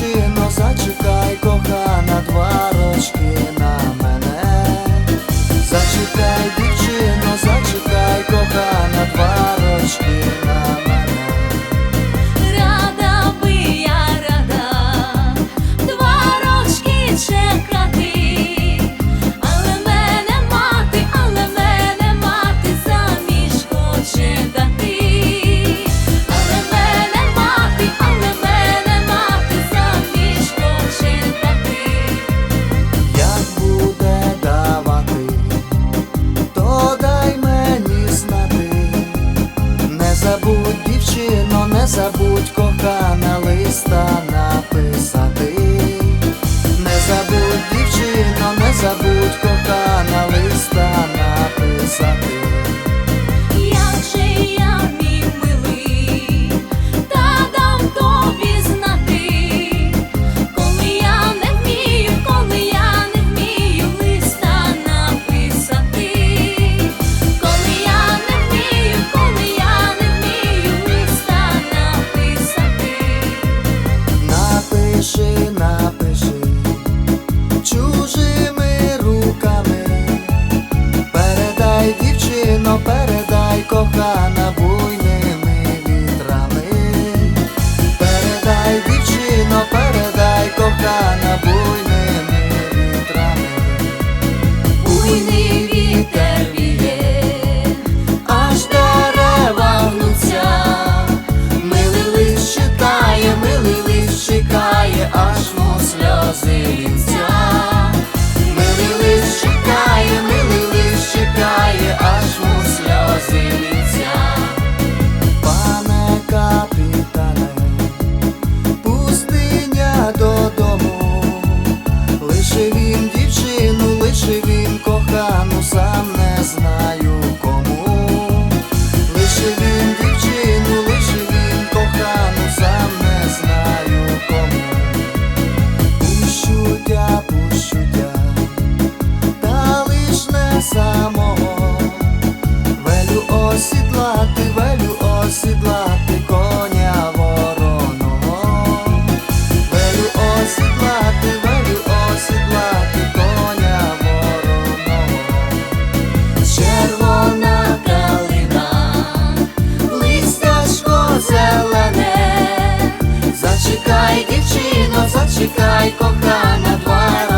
Дівчино, зачекай, кохана, два рочки на мене, зачекай, дівчино, зачекай, кохана, два рочки на мене. забудь, дівчино, не забудь, кохана листа написати. Передай кохана лише він дівчину, лише він кохану, сам не знаю кому. Лише він дівчину, лише він кохану, сам не знаю кому. Пущу тя, пущу тя, та лиш не самого. Велю осідлати, велю осідлати коня червона зелене, Зачекай, дівчино, зачекай, кохана.